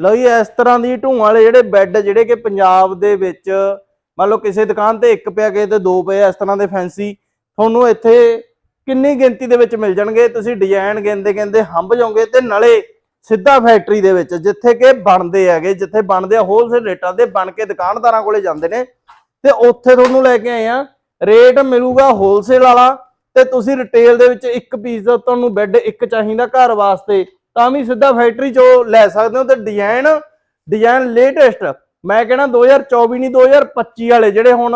ਲਓ ਜੀ, ਇਸ ਤਰ੍ਹਾਂ ਦੀ ਢੂਆਂ ਵਾਲੇ ਜਿਹੜੇ ਬੈੱਡ ਜਿਹੜੇ ਕਿ ਪੰਜਾਬ ਦੇ ਵਿੱਚ, ਮੰਨ ਲਓ ਕਿਸੇ ਦੁਕਾਨ ਤੇ ਇੱਕ ਪਿਆ, ਕਿਸੇ ਤੇ ਦੋ ਪਏ ਇਸ ਤਰ੍ਹਾਂ ਦੇ ਫੈਂਸੀ ਤੁਹਾਨੂੰ ਇੱਥੇ ਕਿੰਨੀ ਗਿਣਤੀ ਦੇ ਵਿੱਚ ਮਿਲ ਜਾਣਗੇ? ਤੁਸੀਂ ਡਿਜ਼ਾਈਨ ਗਿਣਦੇ ਗਿਣਦੇ ਹੰਬ ਜਾਓਗੇ ਤੇ ਨਾਲੇ ਸਿੱਧਾ ਫੈਕਟਰੀ ਦੇ ਵਿੱਚ, ਜਿੱਥੇ ਕਿ ਬਣਦੇ ਹੈਗੇ, ਜਿੱਥੇ ਬਣਦੇ ਆ ਹੋਲਸੇਲ ਰੇਟਾਂ ਦੇ ਬਣ ਕੇ ਦੁਕਾਨਦਾਰਾਂ ਕੋਲੇ ਜਾਂਦੇ ਨੇ। ਤੇ ਉੱਥੇ ਤੁਹਾਨੂੰ ਲੈ ਕੇ ਆਏ ਆ, ਰੇਟ ਮਿਲੂਗਾ ਹੋਲਸੇਲ ਵਾਲਾ ਤੇ ਤੁਸੀਂ ਰਿਟੇਲ ਦੇ ਵਿੱਚ ਇੱਕ ਪੀਸ ਦਾ ਤੁਹਾਨੂੰ ਬੈੱਡ ਇੱਕ ਚਾਹੀਦਾ ਘਰ ਵਾਸਤੇ। ਤਾਂ ਵੀ ਸਿੱਧਾ ਫੈਕਟਰੀ ਚੋਂ ਲੈ ਸਕਦੇ ਹੋ ਤੇ ਡਿਜ਼ਾਈਨ ਡਿਜ਼ਾਈਨ ਲੇਟੈਸਟ ਮੈਂ ਕਹਿੰਦਾ 2024 ਨਹੀਂ 2025 ਵਾਲੇ ਜਿਹੜੇ ਹੁਣ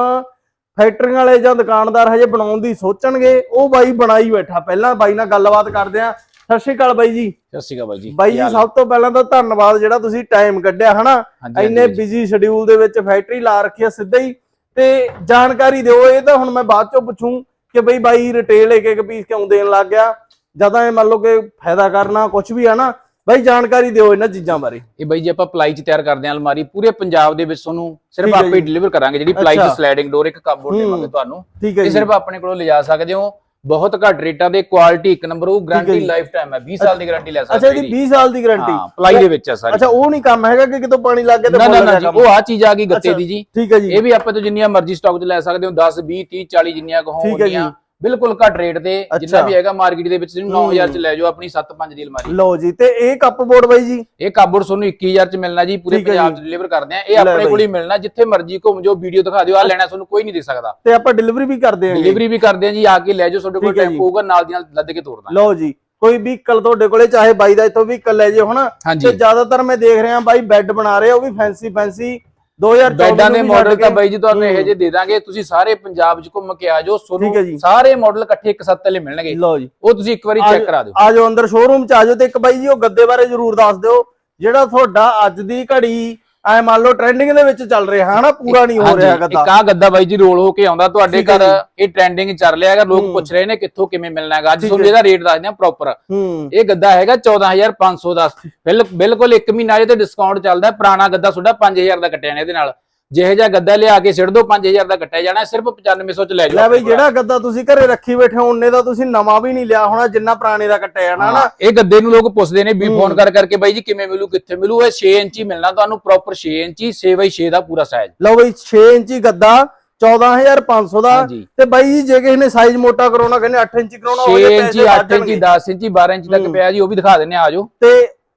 ਫੈਕਟਰੀਆਂ ਵਾਲੇ ਜਾਂ ਦੁਕਾਨਦਾਰ ਹਜੇ ਬਣਾਉਣ ਦੀ ਸੋਚਣਗੇ ਉਹ ਬਾਈ ਬਣਾਈ ਬੈਠਾ। ਪਹਿਲਾਂ ਬਾਈ ਨਾਲ ਗੱਲਬਾਤ ਕਰਦੇ ਆ ਸਤਿ ਸ਼੍ਰੀ ਅਕਾਲ ਬਾਈ ਜੀ। ਸਤਿ ਸ਼੍ਰੀ ਅਕਾਲ ਬਾਈ ਜੀ। ਬਾਈ ਜੀ ਸਭ ਤੋਂ ਪਹਿਲਾਂ ਤਾਂ ਧੰਨਵਾਦ ਜਿਹੜਾ ਤੁਸੀਂ ਟਾਈਮ ਕੱਢਿਆ ਹਨਾ? ਇੰਨੇ ਬਿਜ਼ੀ ਸ਼ਡਿਊਲ ਦੇ ਵਿੱਚ ਫੈਕਟਰੀ ਲਾ ਰੱਖੀ ਆ ਸਿੱਧਾ ਹੀ। ਤੇ ਜਾਣਕਾਰੀ ਦਿਓ ਇਹ ਤਾਂ ਹੁਣ ਮੈਂ ਬਾਅਦ ਚੋਂ ਪੁੱਛੂੰ ਕਿ ਬਈ ਬਾਈ ਰਿਟੇਲ ਇੱਕ ਇੱਕ ਪੀਸ ਕਿਉਂ ਦੇਣ ਲੱਗ ਗਿਆ? ਜਦਾਂ ਇਹ ਮੰਨ ਲਓ ਕਿ ਫਾਇਦਾ ਕਰਨਾ ਕੁਝ ਵੀ ਆ ਨਾ ਬਾਈ ਜਾਣਕਾਰੀ ਦਿਓ ਇਹਨਾਂ ਚੀਜ਼ਾਂ ਬਾਰੇ ਇਹ ਬਾਈ ਜੀ ਆਪਾਂ ਪਲਾਈ ਚ ਤਿਆਰ ਕਰਦੇ ਹਾਂ ਅਲਮਾਰੀ ਪੂਰੇ ਪੰਜਾਬ ਦੇ ਵਿੱਚ ਤੁਹਾਨੂੰ ਸਿਰਫ ਹੈ ਆਪੇ ਜੀ। ਡਿਲੀਵਰ ਕਰਾਂਗੇ ਜਿਹੜੀ ਪਲਾਈ ਅੱਛਾ। ਚ ਸਲਾਈਡਿੰਗ ਡੋਰ ਇੱਕ ਕਪਬੋਰਡ ਹੂੰ। ਦੇਵਾਂਗੇ ਤੁਹਾਨੂੰ ਹੈ ਇਹ ਜੀ ਸਿਰਫ ਆਪਣੇ ਕੋਲੋਂ ਲਿਜਾ ਸਕਦੇ ਹੋ ਬਹੁਤ ਘੱਟ ਰੇਟਾਂ ਦੇ ਕੁਆਲਿਟੀ ਇੱਕ ਨੰਬਰ ਉਹ ਹੈ ਗਾਰੰਟੀ ਜੀ। ਲਾਈਫ ਟਾਈਮ ਹੈ 20 ਸਾਲ ਦੀ ਗਾਰੰਟੀ ਲੈ ਅੱਛਾ ਸਕਦੇ ਇਹਦੀ 20 ਸਾਲ ਦੀ ਗਾਰੰਟੀ ਹਾਂ ਪਲਾਈ ਦੇ ਵਿੱਚ ਆ ਸਾਰੀ ਅੱਛਾ ਉਹ ਨਹੀਂ ਕੰਮ ਹੈਗਾ ਕਿ ਕਿਤੋਂ ਪਾਣੀ ਲੱਗ ਗਿਆ ਤੇ ਨਾ ਨਾ ਨਾ ਜੀ। ਉਹ ਆ ਚੀਜ਼ ਆ ਗਈ ਗੱਤੇ ਅੱਛਾ। ਦੀ ਜੀ ਠੀਕ ਹੈ ਜੀ ਇਹ ਵੀ ਆਪਾਂ ਤੋਂ ਜਿੰਨੀਆਂ ਮਰਜ਼ੀ ਸਟਾਕ 'ਚ ਲੈ ਸਕਦੇ ਹੋ 10 20 30 40 ਜਿੰਨੀਆਂ ਕਹੋ ਹੈ ਜੀ। ਉਹਨੀਆਂ ਬਿਲਕੁਲ ਘੱਟ ਰੇਟ ਤੇ ਜਿੰਨਾ। ਵੀ ਹੈਗਾ ਮਾਰਕੀਟ ਦੇ ਵਿੱਚ ਜਿਹਨੂੰ ਹੂੰ। 9000 ਚ ਲੈ ਜਾਓ ਆਪਣੀ 7-5 ਦੀ ਅਲਮਾਰੀ ਲਓ ਜੀ ਤੇ ਇਹ ਕੱਪ ਬੋਰਡ ਬਾਈ ਜੀ ਇਹ ਕਾਬੋਰਡ ਤੁਹਾਨੂੰ 21000 ਚ ਮਿਲਣਾ ਜੀ ਪੂਰੇ ਪੰਜਾਬ ਜੀ। ਚ ਡਿਲੀਵਰ ਕਰਦੇ ਆ ਇਹ ਆਪਣੇ। ਕੋਲ ਹੀ ਮਿਲਣਾ ਜਿੱਥੇ ਮਰਜ਼ੀ ਘੁੰਮ ਜਾਓ ਵੀਡੀਓ ਦਿਖਾ ਦਿਓ ਆ ਲੈਣਾ ਤੁਹਾਨੂੰ ਕੋਈ ਨਹੀਂ ਦੇ ਸਕਦਾ ਤੇ ਆਪਾਂ ਡਿਲੀਵਰੀ ਵੀ ਕਰਦੇ ਆਂਗੇ ਡਿਲੀਵਰੀ ਵੀ ਕਰਦੇ ਆ ਜੀ ਆ ਕੇ ਲੈ ਜਾਓ ਤੁਹਾਡੇ ਕੋਲ ਜੀ। ਟੈਂਪੋ ਹੋਊਗਾ ਨਾਲ ਦੀ ਨਾਲ ਲੱਦ ਕੇ ਤੋਰ ਦਾਂਗੇ ਲਓ ਜੀ ਕੋਈ ਵਹੀਕਲ ਤੁਹਾਡੇ ਕੋਲੇ ਚਾਹੇ ਬਾਈ ਦਾ ਇਥੋਂ ਵਹੀਕਲ ਲੈ ਜਿਓ ਹਨਾ ਹਾਂਜੀ ਤੇ ਜ਼ਿਆਦਾਤਰ ਮੈਂ ਦੇਖ ਰਿਹਾ ਬਾਈ ਬੈੱਡ ਬਣਾ ਰਹੇ ਆ ਉਹ ਵੀ ਫੈਂਸੀ ਫੈਂਸੀ 2024 ਬੈਡਾਂ ਦੇ ਮਾਡਲ ਤਾਂ ਬਾਈ ਜੀ ਤੁਹਾਨੂੰ। ਇਹੋ ਜਿਹੇ ਦੇ ਦਾਂਗੇ ਤੁਸੀਂ ਸਾਰੇ ਪੰਜਾਬ ਚ ਘੁੰਮ ਕੇ ਆ ਜਾਓ ਤੁਹਾਨੂੰ। ਸਾਰੇ ਮਾਡਲ ਇਕੱਠੇ ਇੱਕ ਸੱਤ ਵਾਲੇ ਮਿਲਣਗੇ ਲਓ ਜੀ ਉਹ ਤੁਸੀਂ ਇੱਕ ਵਾਰੀ ਚੈੱਕ ਕਰਾ ਦਿਓ ਆ ਜਾਓ ਅੰਦਰ ਸ਼ੋਰੂਮ ਚ ਆ ਜਾਓ ਤੇ ਇੱਕ ਬਾਈ ਜੀ ਉਹ ਗੱਦੇ ਬਾਰੇ ਜਰੂਰ ਦੱਸ ਦਿਓ ਜਿਹੜਾ ਤੁਹਾਡਾ ਅੱਜ ਦੀ ਘੜੀ ਐ ਮੰਨ ਲਓ ਟ੍ਰੈਂਡਿੰਗ ਦੇ ਵਿੱਚ ਚੱਲ ਰਿਹਾ ਹਨਾ? ਪੂਰਾ ਨਹੀਂ ਹੋ ਰਿਹਾ ਇੱਕ ਗੱਦਾ ਆ ਗੱਦਾ ਬਾਈ ਜੀ ਰੋਲ ਹੋ ਕੇ ਆਉਂਦਾ ਤੁਹਾਡੇ ਘਰ ਇਹ ਟ੍ਰੈਂਡਿੰਗ ਚੱਲ ਰਿਹਾ ਹੈਗਾ ਲੋਕ। ਪੁੱਛ ਰਹੇ ਨੇ ਕਿੱਥੋਂ ਕਿਵੇਂ ਮਿਲਣਾ ਹੈਗਾ। ਅੱਜ ਤੁਹਾਨੂੰ। ਇਹਦਾ ਰੇਟ ਦੱਸਦੇ ਆ ਪ੍ਰੋਪਰ ਇਹ ਗੱਦਾ ਹੈਗਾ 14500 ਦਾ ਬਿਲ- ਬਿਲਕੁਲ 1 ਮਹੀਨਾ ਇਹਦੇ ਡਿਸਕਾਊਂਟ ਚੱਲਦਾ। ਪੁਰਾਣਾ ਗੱਦਾ ਤੁਹਾਡਾ 5000 ਦਾ ਕੱਟਿਆ ਨੇ ਇਹਦੇ ਨਾਲ। ਜਿਹੇ ਜਿਹਾ ਗੱਦਾ ਲਿਆ ਕੇ ਸਿੱਟ ਦੋ 5000 ਦਾ ਕੱਟਿਆ ਜਾਣਾ ਸਿਰਫ 9500 ਚ ਲੈ ਜਾਓ ਲੈ ਬਈ। ਜਿਹੜਾ ਗੱਦਾ ਤੁਸੀਂ ਘਰੇ ਰੱਖੀ ਬੈਠੇ ਹੋ ਉਹਨੇ ਦਾ ਤੁਸੀਂ ਨਵਾਂ ਵੀ ਨਹੀਂ ਲਿਆ ਹੋਣਾ ਜਿੰਨਾ ਪੁਰਾਣੇ ਦਾ ਕੱਟਿਆ ਜਾਣਾ ਹਾਂ, ਇਹ ਗੱਦੇ ਨੂੰ ਲੋਕ ਪੁੱਛਦੇ ਨੇ ਵੀ। ਫੋਨ ਕਰ ਕਰਕੇ ਬਾਈ ਜੀ ਕਿਵੇਂ ਮਿਲੂ ਕਿੱਥੇ ਮਿਲੂ ਇਹ 6 ਇੰਚੀ ਮਿਲਣਾ ਤੁਹਾਨੂੰ ਪ੍ਰੋਪਰ 6 ਇੰਚੀ 6x6 ਦਾ ਪੂਰਾ ਸਾਈਜ਼ ਲਓ ਬਈ 6 ਇੰਚੀ ਗੱਦਾ 14500 ਦਾ ਤੇ ਬਾਈ ਜੀ ਜੇ ਕਿਸੇ ਨੇ ਸਾਈਜ਼ ਮੋਟਾ ਕਰਾਉਣਾ ਕਹਿੰਦੇ 8 ਇੰਚੀ ਕਰਾਉਣਾ 6 ਉਹਦੇ ਇੰਚੀ ਪੈਸੇ 8 ਵੱਧ ਇੰਚੀ ਜਾਣਗੇ। 10 ਇੰਚੀ 12 ਇੰਚੀ ਤੱਕ। ਪਿਆ ਜੀ ਉਹ ਵੀ ਦਿਖਾ ਦਿੰਨੇ ਆਜੋ ਤੇ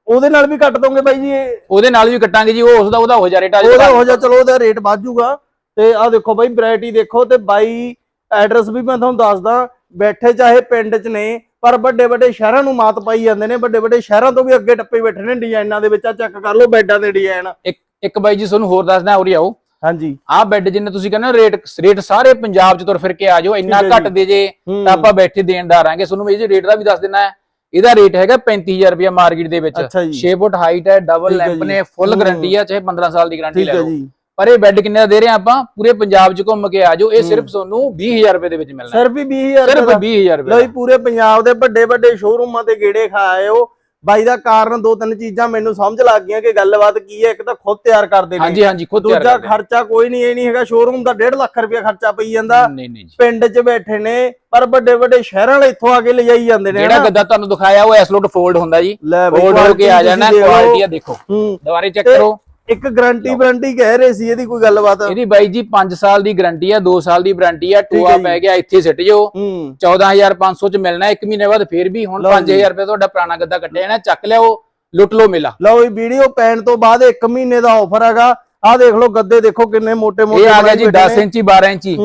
ਉਹਦੇ ਨਾਲ ਵੀ ਕੱਟ ਦੋਗੇ ਬਾਈ ਜੀ ਇਹ? ਉਹਦੇ ਨਾਲ ਵੀ ਕੱਟਾਂਗੇ ਜੀ ਉਹ ਉਸਦਾ ਉਹਦਾ ਹੋ ਜਾ ਰੇਟ ਆ ਉਹਦਾ ਹੋ ਜਾ ਚਲੋ ਉਹਦਾ ਰੇਟ ਵੱਧ ਜਾਊਗਾ ਤੇ ਆਹ ਦੇਖੋ ਬਾਈ ਵੈਰਾਈਟੀ ਦੇਖੋ ਤੇ ਬਾਈ ਐਡਰੈਸ ਵੀ ਮੈਂ ਤੁਹਾਨੂੰ ਦੱਸਦਾ। ਬੈਠੇ ਚਾਹੇ ਪਿੰਡ 'ਚ ਨੇ ਪਰ ਵੱਡੇ ਵੱਡੇ ਸ਼ਹਿਰਾਂ ਨੂੰ ਮਾਤ ਪਾਈ ਜਾਂਦੇ ਨੇ। ਵੱਡੇ ਵੱਡੇ ਸ਼ਹਿਰਾਂ ਤੋਂ ਵੀ ਅੱਗੇ ਟੱਪੇ ਬੈਠੇ ਨੇ ਡਿਜ਼ਾਈਨਾਂ ਦੇ ਵਿੱਚ। ਆ ਚੈੱਕ ਕਰ ਲਓ ਬੈੱਡਾਂ ਦੇ ਡਿਜ਼ਾਈਨ ਇੱਕ ਇੱਕ ਬਾਈ ਜੀ ਤੁਹਾਨੂੰ ਹੋਰ ਦੱਸਦਾ ਉਰੀ ਆਓ। ਹਾਂਜੀ। ਆਹ ਬੈੱਡ ਜਿੰਨੇ ਤੁਸੀਂ ਕਹਿੰਦੇ ਰੇਟ ਰੇਟ ਸਾਰੇ ਪੰਜਾਬ ਚ ਤੁਰ ਫਿਰ ਕੇ ਆ ਜਾਓ। ਇੰਨਾ ਘੱਟ। ਦੇ ਜੇ। ਤਾਂ ਆਪਾਂ ਬੈਠੇ ਦੇਣਦਾਰ ਆਂਗੇ। ਤੁਹਾਨੂੰ ਇਹ ਜੇ ਰੇਟ ਦਾ ਵੀ ਦੱਸ ਦੇਣਾ ਹੈ ਇਹਦਾ ਰੇਟ ਹੈਗਾ 35000 ਰੁਪਏ ਮਾਰਕੀਟ ਦੇ ਵਿੱਚ। ਅੱਛਾ ਜੀ। 6 ਫੁੱਟ ਹਾਈਟ ਹੈ ਡਬਲ ਲੈਂਪ। ਨੇ ਫੁੱਲ। ਗਾਰੰਟੀ ਆ ਚਾਹੇ 15 ਸਾਲ ਦੀ ਗਾਰੰਟੀ ਲੈ ਲਓ। ਪਰ ਇਹ ਬੈੱਡ ਕਿੰਨੇ ਦਾ ਦੇ ਰਹੇ ਆ ਆਪਾਂ? ਪੂਰੇ ਪੰਜਾਬ ਚ ਘੁੰਮ ਕੇ ਆ ਜਾਓ। ਇਹ। ਸਿਰਫ ਤੁਹਾਨੂੰ 20000 ਰੁਪਏ ਦੇ ਵਿੱਚ ਮਿਲਣਾ। ਸਿਰਫ ਹੀ 20000 ਸਿਰਫ ਰੁਪਏ ਦਾ। 20000 ਰੁਪਏ ਲਓ ਪੂਰੇ ਪੰਜਾਬ ਦੇ ਵੱਡੇ ਵੱਡੇ ਸ਼ੋਰੂਮਾਂ ਤੇ ਗੇੜੇ ਖਾ ਬਾਈ ਦਾ ਕਾਰਨ ਦੋ ਤਿੰਨ ਚੀਜ਼ਾਂ ਮੈਨੂੰ ਸਮਝ ਲੱਗ ਗਈਆਂ ਕਿ ਗੱਲਬਾਤ ਕੀ ਹੈ ਇੱਕ ਤਾਂ ਖੁਦ ਤਿਆਰ ਕਰਦੇ ਨੇ। ਹਾਂਜੀ ਹਾਂਜੀ ਖੁਦ ਤਿਆਰ ਦੂਜਾ। ਖਰਚਾ ਕੋਈ ਨਹੀਂ ਇਹ ਨਹੀਂ ਹੈਗਾ ਸ਼ੋਰੂਮ ਦਾ 1.5 ਲੱਖ ਰੁਪਏ ਖਰਚਾ ਪਈ ਜਾਂਦਾ। ਪਿੰਡ 'ਚ ਬੈਠੇ ਨੇ ਪਰ ਵੱਡੇ ਵੱਡੇ ਸ਼ਹਿਰਾਂ ਵਾਲੇ ਇੱਥੋਂ ਆ ਕੇ ਲਿਜਾਈ ਜਾਂਦੇ ਨੇ ਜਿਹੜਾ। ਗੱਦਾ ਤੁਹਾਨੂੰ ਦਿਖਾਇਆ ਉਹ ਐਸਲੋਟ ਫੋਲਡ ਹੁੰਦਾ ਜੀ। ਫੋਲਡ ਹੋ ਕੇ ਆ ਜਾਣਾ। ਕੁਆਲਿਟੀ ਆ ਦੇਖੋ। ਦੁਬਾਰੇ ਚੈੱਕ ਕਰੋ। ਇੱਕ ਗਾਰੰਟੀ ਵਾਰੰਟੀ ਕਹਿ ਰਹੇ ਸੀ ਇਹਦੀ ਕੋਈ ਗੱਲਬਾਤ? ਇਹਦੀ ਬਾਈ ਜੀ 5 ਸਾਲ ਦੀ ਗਾਰੰਟੀ ਆ 2 ਸਾਲ ਦੀ ਵਾਰੰਟੀ ਆ ਟੋਆ। ਪੈ ਗਿਆ ਇੱਥੇ ਸਿੱਟ ਜਾਓ। ਹੂੰ। 14500 ਚ ਮਿਲਣਾ ਇੱਕ ਮਹੀਨੇ ਬਾਅਦ ਫੇਰ ਵੀ ਹੁਣ ਲਓ ਜੀ। 5000 ਰੁਪਏ ਤੁਹਾਡਾ ਪੁਰਾਣਾ ਗੱਦਾ ਕੱਟਿਆ ਜਾਣਾ ਚੱਕ ਲਿਆਓ ਲੁੱਟ ਲਓ ਮੇਲਾ। ਲਓ ਇਹ ਵੀਡੀਓ ਪੈਣ ਤੋਂ ਬਾਅਦ 1 ਮਹੀਨੇ ਦਾ ਆਫਰ ਹੈਗਾ। ਆ ਦੇਖ ਲਓ ਗੱਦੇ ਦੇਖੋ ਕਿੰਨੇ ਮੋٹے ਮੋٹے ਆ ਗਿਆ ਜੀ 10 ਇੰਚੀ 12 ਇੰਚੀ।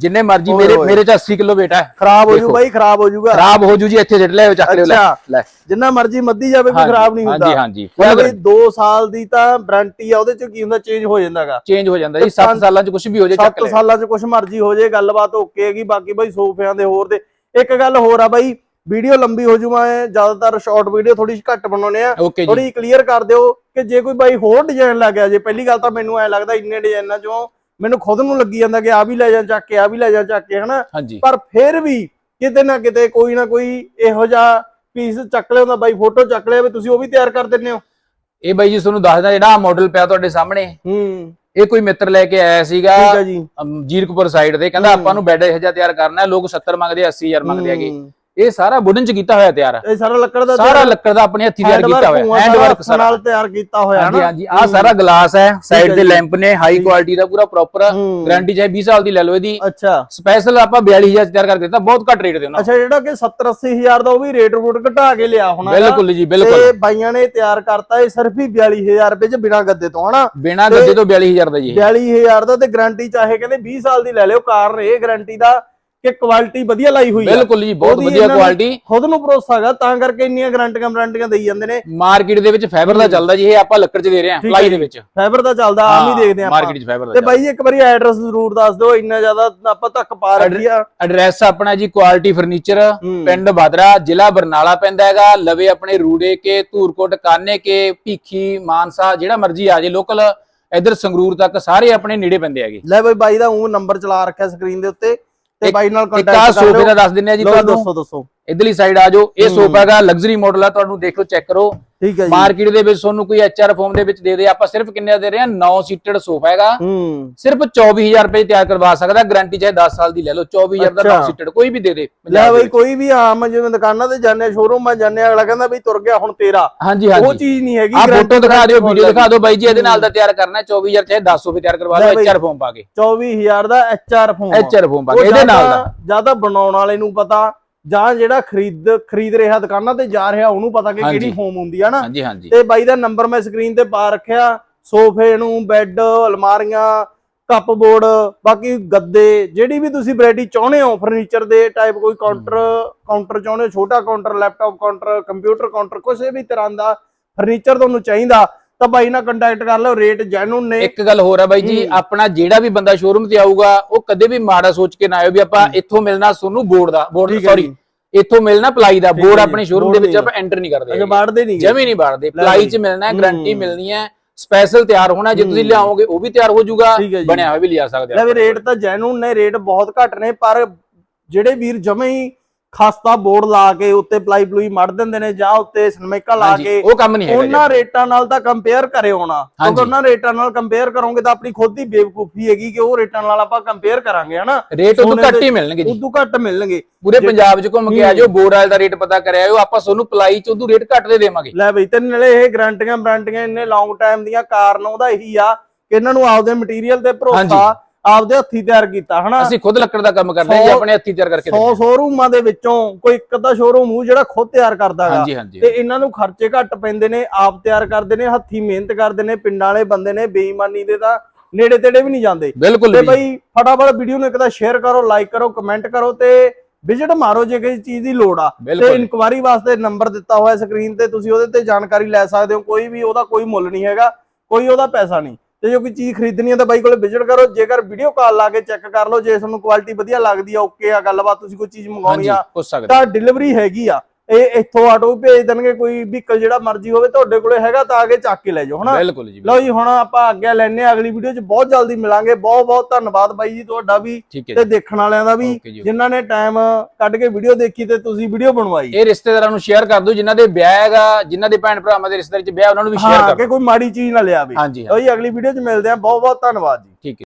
ਜਿੰਨੇ ਮਰਜ਼ੀ ਮੇਰੇ ਮੇਰੇ ਚ 80 ਕਿਲੋ ਬੇਟਾ ਖਰਾਬ ਹੋ ਜੂ ਬਾਈ ਖਰਾਬ ਹੋ ਜੂਗਾ। ਖਰਾਬ ਹੋ ਜੂ ਜੀ ਇੱਥੇ ਸਿੱਟ ਲਿਓ ਚੱਕ ਲਿਓ ਲੈ ਜਿੰਨਾ ਮਰਜ਼ੀ ਮੱਦੀ ਜਾਵੇ ਕੋਈ ਖਰਾਬ ਨਹੀਂ ਹੁੰਦਾ। ਹਾਂਜੀ ਹਾਂਜੀ। ਕੋਈ 2 ਸਾਲ ਦੀ ਤਾਂ ਵਾਰੰਟੀ ਆ ਉਹਦੇ ਚ ਕੀ ਹੁੰਦਾ ਚੇਂਜ ਹੋ ਜਾਂਦਾਗਾ। ਚੇਂਜ ਹੋ ਜਾਂਦਾ ਜੀ 7 ਸਾਲਾਂ ਚ ਕੁਝ ਵੀ ਹੋ ਜਾਏ ਚੱਕ ਲੈ। 7 ਸਾਲਾਂ ਚ ਕੁਝ ਮਰਜ਼ੀ ਹੋ ਜਾਏ ਗੱਲਬਾਤ ਓਕੇ ਹੈਗੀ ਬਾਕੀ ਬਾਈ ਸੋਫਿਆਂ ਦੇ ਹੋਰ ਦੇ। ਇੱਕ ਗੱਲ ਹੋਰ ਆ ਬਾਈ ਵੀਡੀਓ ਲੰਬੀ ਹੋ ਜੂ ਮੈਂ ਜ਼ਿਆਦਾਤਰ ਸ਼ਾਰਟ ਵੀਡੀਓ ਥੋੜੀ ਘੱਟ ਬਣਾਉਣੇ ਆ। ਥੋੜੀ ਕਲੀਅਰ ਕਰ ਦਿਓ ਕਿ ਜੇ ਕੋਈ ਬਾਈ ਹੋਰ ਡਿਜ਼ਾਈਨ ਲੱਗ ਗਿਆ ਜੇ ਪਹਿਲੀ ਗੱਲ ਤਾਂ ਮੈਨੂੰ ਐ ਲੱਗਦਾ ਇੰਨੇ ਡਿਜ਼ਾਈਨਾਂ ਚੋਂ ਮੈਨੂੰ ਖੁਦ ਨੂੰ ਲੱਗੀ ਜਾਂਦਾ ਕਿ ਆ ਵੀ ਲੈ ਜਾ ਚੱਕ ਕੇ ਆ ਵੀ ਲੈ ਜਾ ਚੱਕ ਕੇ ਹਨਾ? ਪਰ ਫਿਰ ਵੀ ਕਿਤੇ ਨਾ ਕਿਤੇ ਕੋਈ ਨਾ ਕੋਈ ਇਹੋ ਜਿਹਾ ਪੀਸ ਚੱਕ ਲਿਆ ਹੁੰਦਾ ਬਾਈ ਫੋਟੋ ਚੱਕ ਲਿਆ ਵੀ ਤੁਸੀਂ ਉਹ ਵੀ ਤਿਆਰ ਕਰ ਦਿੰਦੇ ਹੋ। ਇਹ ਬਾਈ ਜੀ ਤੁਹਾਨੂੰ ਦੱਸਦਾ ਜਿਹੜਾ ਮਾਡਲ ਪਿਆ ਤੁਹਾਡੇ ਸਾਹਮਣੇ ਹੂੰ। ਇਹ ਕੋਈ ਮਿੱਤਰ ਲੈ ਕੇ ਆਇਆ ਸੀਗਾ ਜੀਰਕਪੁਰ ਸਾਈਡ ਤੇ ਕਹਿੰਦਾ। ਆਪਾਂ ਨੂੰ ਬੈੱਡ ਇਹੋ ਜਿਹਾ ਤਿਆਰ ਕਰਨਾ ਲੋਕ 70 ਮੰਗਦੇ ਆ 80000 ਮੰਗਦੇ ਹੈਗੇ। ਇਹ ਸਾਰਾ ਵੁਡਨ ਚ ਕੀਤਾ ਹੋਇਆ ਤਿਆਰ ਇਹ ਸਾਰਾ ਲੱਕੜ ਦਾ ਸਾਰਾ ਲੱਕੜ ਦਾ ਆਪਣੇ ਹੱਥੀ ਤਿਆਰ ਕੀਤਾ ਹੋਇਆ ਹੈਂਡ ਵਰਕ ਸਾਰਾ ਨਾਲ ਤਿਆਰ ਕੀਤਾ ਹੋਇਆ ਹਾਂਜੀ ਨਾ। ਹਾਂਜੀ ਆ ਸਾਰਾ ਗਲਾਸ ਹੈ ਸਾਈਡ ਹੈ ਤੇ। ਲੈਂਪ ਨੇ ਹਾਈ ਕੁਆਲਿਟੀ ਦਾ ਪੂਰਾ ਪ੍ਰੋਪਰ ਹੂੰ। ਗਾਰੰਟੀ ਚਾਹੇ 20 ਸਾਲ ਦੀ ਲੈ ਲਓ ਇਹਦੀ। ਅੱਛਾ। ਸਪੈਸ਼ਲ ਆਪਾਂ 42000 ਚ ਤਿਆਰ ਕਰਕੇ ਦਿੱਤਾ ਬਹੁਤ ਘੱਟ ਰੇਟ ਦੇ ਉਹਨਾਂ ਅੱਛਾ ਜਿਹੜਾ ਕਿ 70 80 ਹਜ਼ਾਰ ਦਾ ਉਹ ਵੀ ਰੇਟ ਰੂਟ ਘਟਾ ਕੇ ਲਿਆ ਹੋਣਾ। ਬਿਲਕੁਲ ਜੀ ਬਿਲਕੁਲ। ਤੇ ਬਾਈਆਂ ਨੇ ਤਿਆਰ ਕਰਤਾ ਇਹ ਸਿਰਫ ਹੀ 42000 ਰੁਪਏ ਚ ਬਿਨਾ ਗੱਦੇ ਤੋਂ ਹਨਾ? ਬਿਨਾ ਗੱਦੇ ਤੋਂ 42000 ਦਾ ਜੀ। 42000 ਦਾ ਤੇ ਗਾਰੰਟੀ ਚਾਹੇ ਕਹਿੰਦੇ 20 ਸਾਲ ਦੀ ਲੈ ਲਿਓ ਕਾਰਨ ਇਹ ਗਾਰੰਟੀ ਦਾ ਕਿ ਕੁਆਲਿਟੀ ਵਧੀਆ ਲਾਈ ਹੋਈ ਆ। ਬਿਲਕੁਲ ਜੀ ਬਹੁਤ ਵਧੀਆ ਕੁਆਲਿਟੀ ਖੁਦ ਨੂੰ ਭਰੋਸਾ ਹੈਗਾ ਤਾਂ ਕਰਕੇ ਇੰਨੀਆਂ ਗਾਰੰਟੀਆਂ ਗਾਰੰਟੀਆਂ ਦੇਈ ਜਾਂਦੇ ਨੇ। ਮਾਰਕੀਟ ਦੇ ਵਿੱਚ ਫਾਈਬਰ ਦਾ ਚੱਲਦਾ ਜੀ ਇਹ ਆਪਾਂ ਲੱਕੜ ਚ ਦੇ ਰਹੇ ਹਾਂ ਹੈ ਪਲਾਈ। ਦੇ ਵਿੱਚ। ਫਾਈਬਰ ਦਾ ਚੱਲਦਾ ਆਮ ਹੀ ਦੇਖਦੇ ਆਪਾਂ। ਮਾਰਕੀਟ ਚ ਫਾਈਬਰ ਦਾ ਤੇ ਬਾਈ ਇੱਕ ਵਾਰੀ ਐਡਰੈਸ ਜ਼ਰੂਰ ਦੱਸ ਦਿਓ ਇੰਨਾ ਜ਼ਿਆਦਾ ਆਪਾਂ ਤੱਕ ਪਾ ਰੱਖੀ ਆ। ਐਡਰੈਸ ਆਪਣਾ ਜੀ ਕੁਆਲਿਟੀ ਫਰਨੀਚਰ ਹੂੰ। ਪਿੰਡ ਬਾਦਰਾ ਜ਼ਿਲ੍ਹਾ ਬਰਨਾਲਾ ਪੈਂਦਾ ਹੈਗਾ। ਲਵੇ ਆਪਣੇ ਰੂੜੇ ਕੇ ਧੂਰਕੋਟ ਕਾਨੇ ਕੇ ਭੀਖੀ ਮਾਨਸਾ ਜਿਹੜਾ ਮਰਜ਼ੀ ਆ ਜੇ ਲੋਕਲ ਇੱਧਰ ਸੰਗਰੂਰ ਤੱਕ ਸਾਰੇ ਆਪਣੇ ਨੇੜੇ ਪੈਂਦੇ ਹੈਗੇ। ਲੈ ਬਾਈ ਬਾਈ ਦਾ ਉਹ ਨੰਬਰ ਚਲਾ ਰੱਖਿਆ ਸਕਰੀਨ ਦੇ ਉੱਤੇ। ਤੇ ਬਾਈ ਨਾਲ ਕੰਟੈਕਟ ਕਰ ਸੋਫੇ ਲਿਓ। ਦਾ ਦੱਸ ਦਿੰਨੇ ਆ ਜੀ ਤੁਹਾਨੂੰ। ਦੱਸੋ ਦੱਸੋ। ਇਧਰਲੀ ਸਾਈਡ ਆ ਜਾਓ ਇਹ। ਸੋਫਾ ਹੈਗਾ ਲਗਜ਼ਰੀ ਮਾਡਲ ਆ ਤੁਹਾਨੂੰ ਦੇਖੋ ਚੈੱਕ ਕਰੋ। ਠੀਕ ਹੈ ਜੀ। ਮਾਰਕੀਟ ਦੇ ਵਿੱਚ ਤੁਹਾਨੂੰ ਕੋਈ ਐਚਆਰ ਫੋਮ ਦੇ ਵਿੱਚ ਦੇ ਦੇ ਆਪਾਂ ਸਿਰਫ ਕਿੰਨੇ ਦਾ ਰਹੇ ਹਾਂ? 9 ਸੀਟਡ ਸੋਫਾ ਹੈਗਾ। ਹੂੰ। ਸਿਰਫ 24000 ਰੁਪਏ ਤਿਆਰ ਕਰਵਾ ਸਕਦਾ ਗਾਰੰਟੀ ਚਾਹੇ 10 ਸਾਲ ਦੀ ਲੈ ਲਓ 24000 ਦਾ ਅੱਛਾ। 9 ਸੀਟਡ ਕੋਈ ਵੀ ਦੇ ਦੇ ਲੈ ਬਾਈ। ਕੋਈ ਵੀ ਆਮ ਜਿਵੇਂ ਦੁਕਾਨਾਂ ਤੇ ਜਾਂਦੇ ਸ਼ੋਰੂਮਾਂ ਜਾਂਦੇ ਅਗਲਾ ਕਹਿੰਦਾ ਵੀ ਤੁਰ ਗਿਆ ਹੁਣ ਤੇਰਾ। ਹਾਂਜੀ ਉਹ ਹਾਂਜੀ ਚੀਜ਼ ਨਹੀਂ ਹੈਗੀ ਆ ਫੋਟੋ ਦਿਖਾ ਦਿਓ ਵੀਡੀਓ ਦਿਖਾ ਦਿਓ ਬਾਈ ਜੀ ਇਹਦੇ ਨਾਲ ਦਾ ਤਿਆਰ ਕਰਨਾ ਹੈ, 24000 ਚਾਹੇ 10 ਰੁਪਏ ਤਿਆਰ ਕਰਵਾ ਲਓ ਬਾਈ। ਐਚਆਰ ਫੋਮ ਪਾ ਕੇ। 24000 ਦਾ ਐਚਆਰ ਫੋਨ ਐਚਆਰ ਫੋਮ ਪਾ ਕੇ ਇਹਦੇ ਨਾਲ ਦਾ। ਜ਼ਿਆਦਾ ਬਣਾਉਣ ਵਾਲੇ ਨੂੰ ਪਤਾ ਜਾਂ ਜਿਹੜਾ ਖਰੀਦ ਖਰੀਦ ਰਿਹਾ ਦੁਕਾਨਾਂ ਤੇ ਜਾ ਰਿਹਾ ਉਹਨੂੰ ਪਤਾ ਕਿ। ਕਿਹੜੀ ਫੋਮ ਹੁੰਦੀ ਆ ਨਾ। ਹਾਂਜੀ ਹਾਂਜੀ। ਤੇ ਬਾਈ ਦਾ ਨੰਬਰ ਮੈਂ ਸਕਰੀਨ ਤੇ ਪਾ ਰੱਖਿਆ। ਸੋਫੇ ਨੂੰ ਬੈੱਡ ਅਲਮਾਰੀਆਂ ਕੱਪ ਬੋਰਡ ਬਾਕੀ ਗੱਦੇ ਜਿਹੜੀ ਵੀ ਤੁਸੀਂ ਵੈਰਾਈਟੀ ਚਾਹੁੰਦੇ ਹੋ ਫਰਨੀਚਰ ਦੇ ਟਾਈਪ ਕੋਈ ਕਾਊਂਟਰ ਕਾਊਂਟਰ ਚਾਹੁੰਦੇ ਹੋ ਛੋਟਾ counter laptop counter computer counter ਕਿਸੇ ਵੀ ਤਰ੍ਹਾਂ ਦਾ ਫਰਨੀਚਰ ਤੁਹਾਨੂੰ ਚਾਹੀਦਾ ਤਾਂ ਬਾਈ ਨਾਲ ਕੰਟੈਕਟ ਕਰ ਲਓ ਰੇਟ ਜੈਨੂਨ ਨੇ ਇੱਕ ਗੱਲ ਹੋਰ ਆ ਬਾਈ ਜੀ। ਆਪਣਾ ਜਿਹੜਾ ਵੀ ਬੰਦਾ ਸ਼ੋਰੂਮ ਤੇ ਆਊਗਾ ਉਹ ਕਦੇ ਵੀ ਮਾੜਾ ਸੋਚ ਕੇ ਨਾ ਆਇਓ ਵੀ ਆਪਾਂ ਇੱਥੋਂ ਮਿਲਣਾ ਤੁਹਾਨੂੰ ਬੋਰਡ ਦਾ ਬੋਰਡ ਸੌਰੀ। ਇੱਥੋਂ ਮਿਲਣਾ ਪਲਾਈ ਦਾ ਬੋਰਡ ਆਪਣੇ ਸ਼ੋਰੂਮ ਦੇ ਵਿੱਚ ਆਪਾਂ ਐਂਟਰ ਨਹੀਂ ਕਰਦੇ ਅਜੇ ਹੈਗੇ। ਬਾੜਦੇ ਨਹੀਂ ਜਮੀ ਨਹੀਂ ਬਾੜਦੇ ਲੈ ਪਲਾਈ। ਚ ਮਿਲਣਾ ਹੈ ਗਾਰੰਟੀ। ਮਿਲਣੀ ਹੈ ਸਪੈਸ਼ਲ ਤਿਆਰ ਹੋਣਾ ਜੇ ਤੁਸੀਂ। ਲਿਆਓਗੇ ਉਹ ਵੀ ਤਿਆਰ ਹੋ ਜਾਊਗਾ। ਬਣਿਆ ਹੋਇਆ ਵੀ ਲਿਆ ਸਕਦੇ ਲੈ ਵੀ ਆਪਾਂ। ਰੇਟ ਤਾਂ ਜੈਨੂਨ ਨੇ ਰੇਟ ਬਹੁਤ ਘੱਟ ਨੇ ਪਰ ਜਿਹੜੇ ਵੀਰ ਜਮੇ ਹੀ ਖਸਤਾ ਬੋਰਡ ਲਾ ਕੇ ਉੱਤੇ ਪਲਾਈ ਪਲੂਈ ਮੜ ਦਿੰਦੇ ਨੇ ਜਾਂ ਉੱਤੇ ਸਨਮੇਕਾ ਲਾ ਕੇ ਉਹ ਕੰਮ ਨਹੀਂ ਹੈਗਾ ਉਹਨਾਂ ਰੇਟਾਂ ਨਾਲ ਤਾਂ ਕੰਪੇਅਰ ਕਰੇ ਹੋਣਾ। ਕਿਉਂਕਿ। ਉਹਨਾਂ ਰੇਟਾਂ ਨਾਲ ਕੰਪੇਅਰ ਕਰੋਗੇ ਤਾਂ ਆਪਣੀ ਖੁਦ ਦੀ ਬੇਵਕੂਫੀ ਹੈਗੀ ਕਿ ਉਹ ਰੇਟਾਂ ਨਾਲ ਆਪਾਂ ਕੰਪੇਅਰ ਕਰਾਂਗੇ ਹਨਾ? ਰੇਟ ਉਦੋਂ ਘੱਟ ਹੀ ਮਿਲਣਗੇ ਜੀ। ਉਦੋਂ ਘੱਟ ਮਿਲਣਗੇ। ਪੂਰੇ ਪੰਜਾਬ 'ਚ ਘੁੰਮ ਕੇ। ਆ ਜਾਓ ਬੋਰਡ ਵਾਲੇ ਦਾ ਰੇਟ ਪਤਾ ਕਰਿਆ ਆਇਓ ਆਪਾਂ ਤੁਹਾਨੂੰ ਪਲਾਈ 'ਚ ਉਦੋਂ ਰੇਟ ਘੱਟ ਦੇ ਦੇਵਾਂਗੇ। ਲੈ ਬਈ ਤੇ ਨਾਲੇ ਇਹ ਗਾਰੰਟੀਆਂ ਵਾਰੰਟੀਆਂ ਇੰਨੇ ਲੌਂਗ ਟਾਈਮ ਦੀਆਂ ਕਾਰਨ ਉਹਦਾ ਇਹੀ ਆ ਕਿ ਇਹਨਾਂ ਨੂੰ ਆਪਦੇ ਮਟੀਰੀਅਲ ਤੇ ਭਰੋਸਾ ਆਪਦੇ ਹੱਥੀ ਤਿਆਰ ਕੀਤਾ ਹਨਾ? ਅਸੀਂ ਖੁਦ ਲੱਕੜ ਦਾ ਕੰਮ ਕਰਦੇ ਹਾਂ ਜੀ ਆਪਣੇ ਹੱਥੀਂ ਤਿਆਰ ਕਰਕੇ 100 ਦਿੰਦੇ ਸ਼ੋਰੂਮਾਂ ਦੇ ਵਿੱਚੋਂ ਕੋਈ ਇੱਕ ਅੱਧਾ ਸ਼ੋਰੂਮ ਉਹ ਜਿਹੜਾ ਖੁਦ ਤਿਆਰ ਕਰਦਾ। ਹੈਗਾ ਤੇ ਇਹਨਾਂ ਨੂੰ ਖਰਚੇ ਘੱਟ ਪੈਂਦੇ ਨੇ ਆਪ ਤਿਆਰ ਕਰਦੇ ਨੇ ਹੱਥੀ ਮਿਹਨਤ ਕਰਦੇ ਨੇ ਪਿੰਡਾਂ ਵਾਲੇ ਬੰਦੇ ਨੇ ਬੇਈਮਾਨੀ ਦੇ ਤਾਂ ਨੇੜੇ ਤੇੜੇ ਵੀ ਨਹੀਂ ਜਾਂਦੇ। ਬਿਲਕੁਲ ਤੇ ਬਈ ਫਟਾਫਟ ਵੀਡੀਓ ਨੂੰ ਇੱਕ ਤਾਂ ਸ਼ੇਅਰ ਕਰੋ ਲਾਈਕ ਕਰੋ ਕਮੈਂਟ ਕਰੋ ਤੇ ਵਿਜ਼ਿਟ ਮਾਰੋ ਜੇ ਕਿਸੇ ਚੀਜ਼ ਦੀ ਲੋੜ ਆ। ਤੇ ਇਨਕੁਆਰੀ ਵਾਸਤੇ ਨੰਬਰ ਦਿੱਤਾ ਹੋਇਆ ਸਕਰੀਨ ਤੇ ਤੁਸੀਂ ਉਹਦੇ ਤੇ ਜਾਣਕਾਰੀ ਲੈ ਸਕਦੇ ਹੋ ਕੋਈ ਵੀ ਉਹਦਾ ਕੋਈ ਮੁੱਲ ਨਹੀਂ ਹੈਗਾ ਕੋਈ ਉਹਦਾ ਪੈਸਾ ਨਹੀਂ। ਤੇ ਜੇ ਕੋਈ ਚੀਜ਼ ਖਰੀਦਣੀ ਹੈ ਤਾਂ ਬਾਈ ਕੋਲੇ ਵਿਜ਼ਿਟ ਕਰੋ ਜੇਕਰ ਵੀਡੀਓ ਕਾਲ ਲਾ ਕੇ ਚੈੱਕ ਕਰ ਲਓ ਜੇ ਤੁਹਾਨੂੰ ਕੁਆਲਿਟੀ ਵਧੀਆ ਲੱਗਦੀ ਆ ਓਕੇ ਆ ਗੱਲਬਾਤ ਤੁਸੀਂ ਕੋਈ ਚੀਜ਼ ਮੰਗਾਉਣੀ ਆ ਤਾਂ ਡਿਲੀਵਰੀ ਹੈਗੀ ਆ। ਇਹ ਇੱਥੋਂ ਆਟੋ ਵੀ ਭੇਜ ਦੇਣਗੇ ਕੋਈ ਵਹੀਕਲ ਜਿਹੜਾ ਮਰਜ਼ੀ ਹੋਵੇ ਤੁਹਾਡੇ ਕੋਲੇ ਹੈਗਾ ਤਾਂ ਆਗੇ ਚੱਕ ਕੇ ਲੈ ਜਾਓ ਹਨਾ? ਬਿਲਕੁਲ ਜੀ ਲਓ ਜੀ ਹੁਣ ਆਪਾਂ ਅੱਗੇ ਲੈਣੇ ਆ ਅਗਲੀ ਵੀਡੀਓ 'ਚ ਬਹੁਤ ਜਲਦੀ ਮਿਲਾਂਗੇ। ਬਹੁਤ ਬਹੁਤ ਧੰਨਵਾਦ ਬਾਈ ਜੀ ਤੁਹਾਡਾ ਵੀ ਤੇ ਦੇਖਣ ਵਾਲਿਆਂ ਦਾ ਵੀ। ਜਿਨ੍ਹਾਂ ਨੇ ਟਾਈਮ ਕੱਢ ਕੇ ਵੀਡੀਓ ਦੇਖੀ ਤੇ ਤੁਸੀਂ ਵੀਡੀਓ ਬਣਵਾਈ। ਇਹ ਰਿਸ਼ਤੇਦਾਰਾਂ ਨੂੰ ਸ਼ੇਅਰ ਕਰ ਦਿਓ ਜਿਨ੍ਹਾਂ ਦੇ ਵਿਆਹ ਹੈਗਾ ਜਿਨ੍ਹਾਂ ਦੇ ਭੈਣ ਭਰਾਵਾਂ ਦੇ ਰਿਸ਼ਤੇਦਾਰ 'ਚ ਵਿਆਹ ਉਹਨਾਂ ਨੂੰ ਵੀ ਸ਼ੇਅਰ ਕਰ ਕਿ ਕੋਈ ਮਾੜੀ ਚੀਜ਼ ਨਾ ਲਿਆਵੇ। ਹਾਂਜੀ ਲਓ ਜੀ ਅਗਲੀ ਵੀਡੀਓ 'ਚ ਮਿਲਦੇ ਆ ਬਹੁਤ ਬਹੁਤ ਧੰਨਵਾਦ ਜੀ। ਠੀਕ ਹੈ।